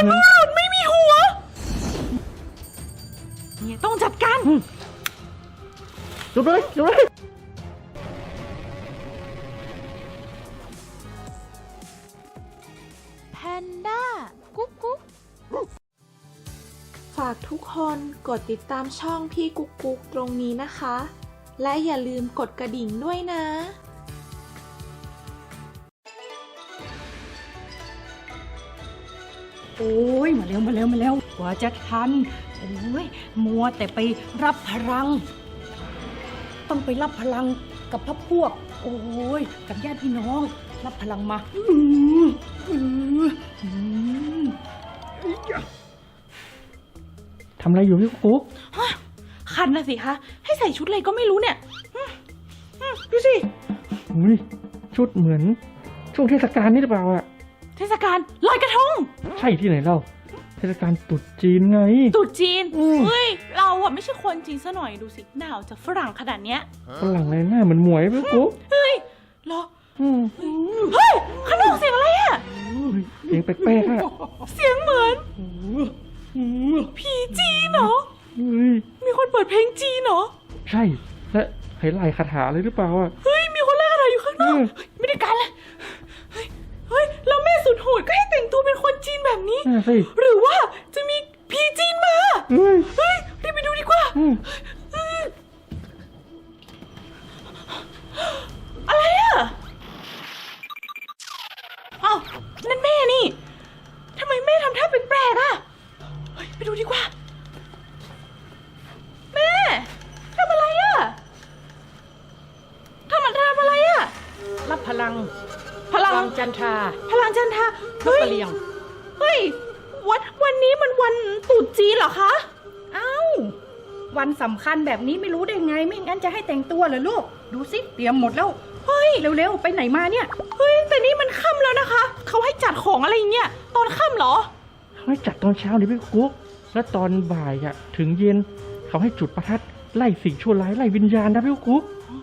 เป็นบุรุษไม่มีหัว เนี่ยต้องจัดการจุดเลยจุดเลยแพนด้า กุ๊กกุ๊กฝากทุกคนกดติดตามช่องพี่กุ๊กกุ๊กตรงนี้นะคะ และอย่าลืมกดกระดิ่งด้วยนะ โอ้ยมาเร็วมาเร็วมาเร็วกว่าจะทันโอ้ยมัวแต่ไปรับพลัง ต้องไปรับพลังกับพระพวก โอ้ยกับญาติพี่น้อง รับพลังมาอื้ออื้ออื้อทำอะไรอยู่พี่กุ๊กคันนะสิคะให้ใส่ชุดอะไรก็ไม่รู้เนี่ยอืมอืมดูสิอุ้ยชุดเหมือน ช่วงเทศกาลนี่หรือเปล่าอะ เทศกาลลอยกระทง ใช่ที่ไหนเล่า เทศกาลตรุษจีนไง ตรุษจีนอืม เฮ้ย เราอะไม่ใช่คนจีนซะหน่อยดูสิหนาวจากฝรั่งขนาดเนี้ยฝรั่งในหน้าเหมือนหมวยพี่กุ๊กเฮ้ยเหรออืมเฮ้ยข้างนอกเสียงอะไรอะอุ้ยเสียงแปลกๆอะเสียงเหมือนผีจีนเหรออุ้ยมีคนเปิดเพลงจีนเหรอ ใช่ และใครไล่คาถาเลยหรือเปล่าอะเฮ้ย มีคนล่าอะไรอยู่ข้างนอกอืม เฮ้ย หดก็ให้แต่งตัวเป็นคนจีนแบบนี้น่าสิหรือว่าจะมีผีจีนมา เฮ้ยเฮ้ยรีบไปดูดีกว่า พลังจันทรา พลังจันทรานกเฮ้ยกระเรียงเฮ้ยวันวันนี้มันวันตรุษจีนเหรอคะ เอ้า วันสำคัญแบบนี้ไม่รู้ได้ไง ไม่งั้นจะให้แต่งตัวเหรอลูก ดูสิเตรียมหมดแล้ว เฮ้ย เร็วๆ ไปไหนมาเนี่ย เฮ้ย แต่นี่มันค่ำแล้วนะคะ เขาให้จัดของอะไรอย่างเงี้ย ตอนค่ำเหรอเขาให้จัดตอนเช้านี่พี่กุ๊ก แล้วตอนบ่ายอะถึงเย็นเขาให้จุดประทัดไล่สิ่งชั่วร้ายไล่วิญญาณนะพี่กุ๊ก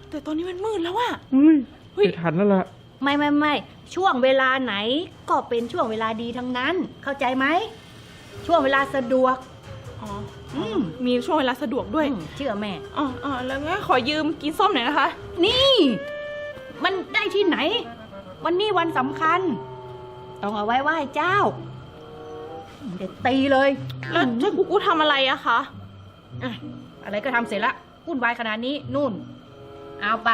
แต่ตอนนี้มันมืดแล้วอะเฮ้ยเฮ้ยไม่ทันแล้วล่ะ ไม่ไม่ไม่ช่วงเวลาไหนก็เป็นช่วงเวลาดีทั้งนั้น เข้าใจไหม ช่วงเวลาสะดวก อ๋ออืมมีช่วงเวลาสะดวกด้วยอืมเชื่อแม่ อ๋ออ๋อแล้วงั้นขอยืมกินส้มหน่อยนะคะ นี่ มันได้ที่ไหน วันนี้วันสำคัญ ต้องเอาไว้ไหว้เจ้าเด็ดตีเลยแล้วเจ้ากุ๊กกุ๊กทำอะไรอะคะอะอะไรก็ทำเสร็จละวุ่นวายขนาดนี้นู่น เอาไป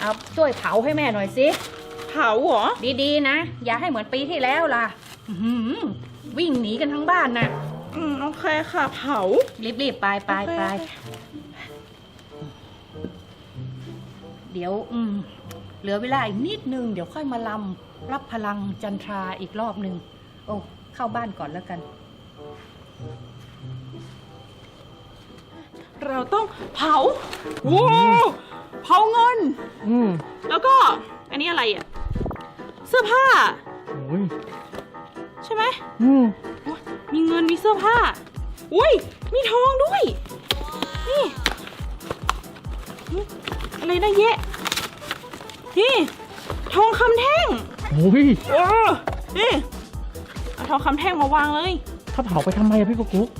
เอาช่วยเผาให้แม่หน่อยสิ เผาเหรอ ดีๆนะ อย่าให้เหมือนปีที่แล้วล่ะอื้อหือวิ่งหนีกันทั้งบ้านน่ะ อืมโอเคค่ะ เผา รีบๆไปไปโอเค ไปโอเคเดี๋ยว อืม เหลือเวลาอีกนิดนึง เดี๋ยวค่อยมาลำรับพลังจันทราอีกรอบหนึ่งโอ้เข้าบ้านก่อนแล้วกัน เราต้องเผาโว้ว เผาเงิน อืมแล้วก็อันนี้อะไรอะเสื้อผ้า โอ้ยใช่ไหมอืมโอ๊ยมีเงินมีเสื้อผ้า อุ้ย มีทองด้วย นี่อุ๊ยอะไรนะเยะ นี่ ทองคำแท่ง โอ้ยเออ นี่เอาทองคำแท่งมาวางเลยเขาเผาไปทำไมอะพี่กุ๊กกุ๊กก็เผ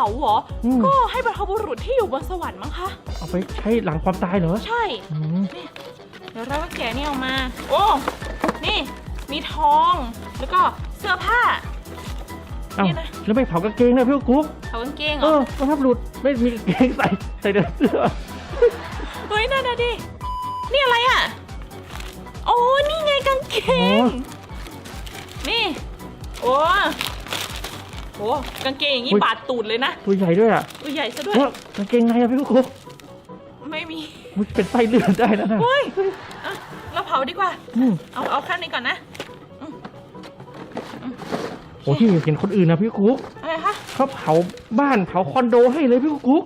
าเหรอ อืม ก็ให้บรรพบุรุษที่อยู่บนสวรรค์มั้งคะ เอาไปใช้หลังความตายเหรอใช่ อืมเดี๋ยวเราก็แกะนี่ออกมา โอ้ นี่ มีทอง แล้วก็เสื้อผ้า เอ้านี่นะ แล้วไม่เผากางเกงเลยพี่กุ๊กกุ๊กเขากางเกงเหรเอออก็ทับหลุดไม่มีกางเกงใส่ใส่แต่เสื้อเฮ้ยนั่นน่ะดิ นี่อะไรอะ โอ้ นี่ไงกางเกอ๋งอนี่ โอ้ โหกางเกงอย่างนี้อุ๊ย บาดตูดเลยนะตัวใหญ่ด้วยอะตัวใหญ่ซะด้วยเออกางเกงในอะพี่กุ๊กกุ๊กไม่มีมันเป็นไส้เลือดได้แล้วนะ เฮ้ยอะเราเผาดีกว่า อืม เอาเอาแค่นี้ก่อนนะโอ้ที่เห็นคนอื่นนะพี่กุ๊กอะไรคะเขาเผาบ้านเผาคอนโดให้เลยพี่กุ๊กกุ๊ก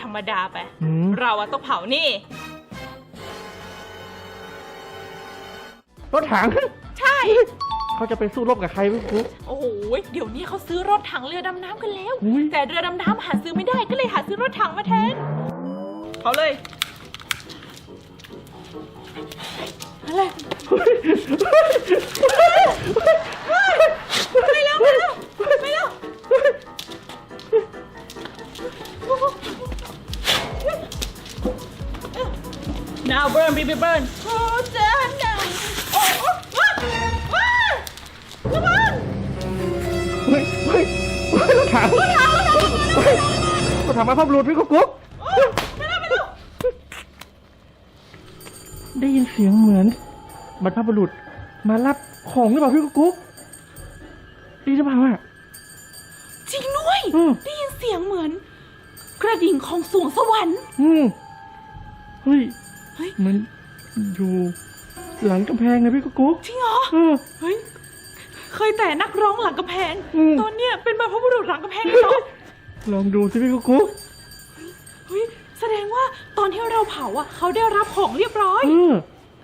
ธรรมดาไป อืม เราอะต้องเผานี่ รถถัง ใช่ เขาจะไปสู้รบกับใครพี่กุ๊กโอ้โหเดี๋ยวนี้เขาซื้อรถถังเรือดำน้ำกันแล้ว อุ๊ย แต่เรือดำน้ำหาซื้อไม่ได้ก็เลยหาซื้อรถถังมาแทนเขาเลย อะไรไม่แล้วไม่แล้วไม่แล้ว Now burn baby burn โอ้เจ้าหนังโอ้ เฮ้ยรถถังรถถังรถถังมาพับรูดพี่กุ๊กกุ๊กโอ้ได้ไม่ได้ได้ยินเสียงเหมือนบรรพบุรุษมารับของหรือเปล่าพี่กุ๊กกุ๊กดีหรือเปล่าอะจริงด้วยอืมได้ยินเสียงเหมือน กระดิ่งของสวงสวรรค์ อืมเฮ้ยเฮ้ย มันอยู่หลังกำแพงนะพี่กุ๊กกุ๊กจริงเหรอ เออ เฮ้ย เคยแต่นักร้องหลังกำแพง อืม ตอนเนี้ยเป็นบรรพบุรุษหลังกำแพงเลยเหรอลองดูสิพี่กุ๊กกุ๊กเฮ้ยแสดงว่าตอนที่เราเผาอะ เขาได้รับของเรียบร้อย เออ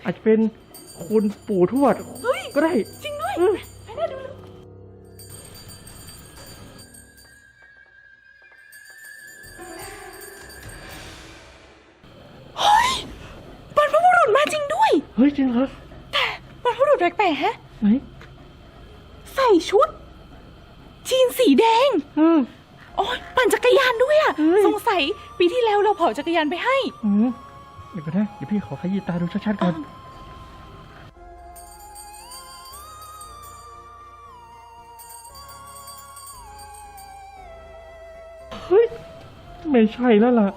อาจจะเป็นคุณปู่ทวดเฮ้ย ก็ได้ จริงด้วยเออไปได้ดูเลยเฮ้ยบรรพบุรุษมาจริงด้วย เฮ้ยจริงเหรอแต่บรรพบุรุษแปลกๆฮะ ไหนใส่ ชุด จีนสีแดงเออโอ้ยปั่นจักรยานด้วยอะเฮ้ย สงสัยปีที่แล้วเราเผาจักรยานไปให้ อืมเดี๋ยวก่อนนะ เดี๋ยวพี่ขอขยี้ตาดูชัดๆก่อน เฮ้ย ไม่ใช่แล้วล่ะ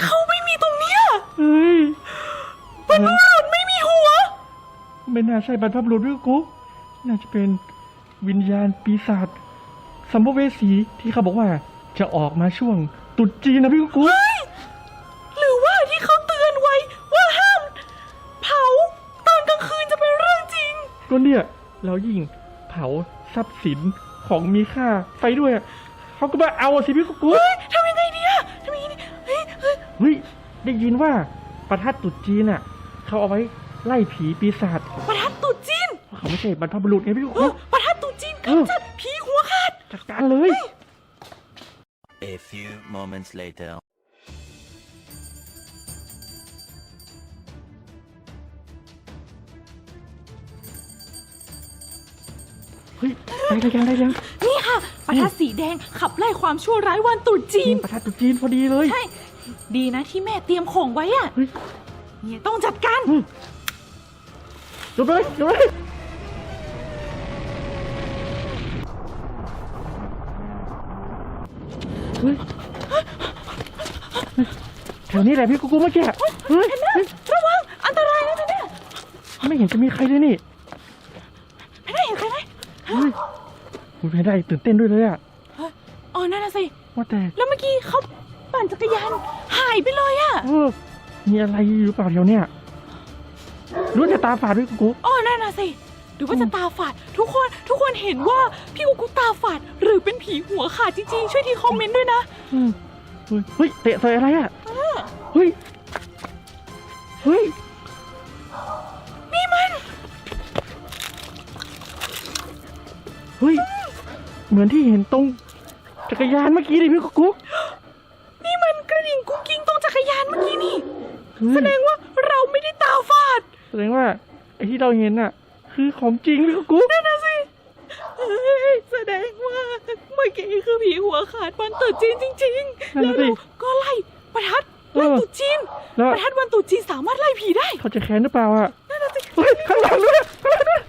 เขาไม่มีตรงเนี้ยเฮ้ย บรรพบุรุษไม่มีหัว ไม่น่าใช่บรรพบุรุษด้วยกุ๊ก น่าจะเป็นวิญญาณปีศาจสัมภเวสีที่เขาบอกว่าจะออกมาช่วงตรุษจีนนะพี่กุ๊กหรือว่าที่เขาเตือนไว้ว่าห้ามเผาตอนกลางคืนจะเป็นเรื่องจริง ก็เนี่ยเรายิ่งเผาทรัพย์สินของมีค่าไปด้วยอะเขาก็มาเอาอะสิพี่กุ๊กเฮ้ยทำยังไงดีอะทำยังไงดีเฮ้ยเฮ้ยเฮ้ยได้ยินว่าประทัดตรุษจีนอะเขาเอาไว้ไล่ผีปีศาจประทัดตรุษจี นเพราะเขาไม่ใช่บรรพบุรุษไงพี่เอกุ๊อกประทัดตรุษจีนเออกำจัดผีหัวขาดจัดการเลย A few moments later. เฮ้ยได้ได้ยังได้ยังนี่ค่ะ ประทัดสีแดงขับไล่ความชั่วร้ายวันตรุษจีน ประทัดตรุษจีนพอดีเลย ใช่ ดีนะที่แม่เตรียมของไว้อะเฮ้ยเนี่ยต้องจัดการอืมจบเลยจบเลย แถวนี้แหละพี่กุ๊กเมื่อกี้เฮ้ยระวังอันตรายนะเนี่ยไม่เห็นจะมีใครเลยนี่ไม่ได้เห็นใครไหมเฮ้ยคุณไม่ได้ตื่นเต้นด้วยเลยอะอ๋อนั่นน่ะสิว่าแต่แล้วเมื่อกี้เขาปั่นจักรยานหายไปเลยอะเออมีอะไรอยู่เปล่าแถวเนี้ยรู้จะตาฝาดด้วยกูอ๋อนั่นน่ะสิ หรือว่าจะตาฝาด ทุกคนทุกคนเห็นว่าพี่กุ๊กตาฝาด หรือเป็นผีหัวขาดจริงๆ ช่วยทีคอมเมนต์ด้วยนะ อืมเฮ้ยเฮ้ยเตะใส่อะไรอะเฮ้ยเฮ้ยนี่มัน เฮ้ย เหมือนที่เห็นตรงจักรยานเมื่อกี้เลยพี่กุ๊กกุ๊กนี่มันกระดิ่งกุ๊กกิ้งตรงจักรยานเมื่อกี้นี่เฮ้ยแสดงว่าเราไม่ได้ตาฝาด แสดงว่าไอ้ที่เราเห็นอะ คือของจริงพี่กุ๊กกุ๊กนั่นน่ะสิเฮ้ยแสดงว่าเมื่อกี้คือผีหัวขาดวันตรุษจีนจริงๆแล้วเราก็ไล่ประทัดไล่ตรุษจีน แล้วประทัดวันตรุษจีนสามารถไล่ผีได้ เขาจะแค้นหรือเปล่าอะนั่นน่ะสิเฮ้ยข้างหลังด้วยข้างหลัง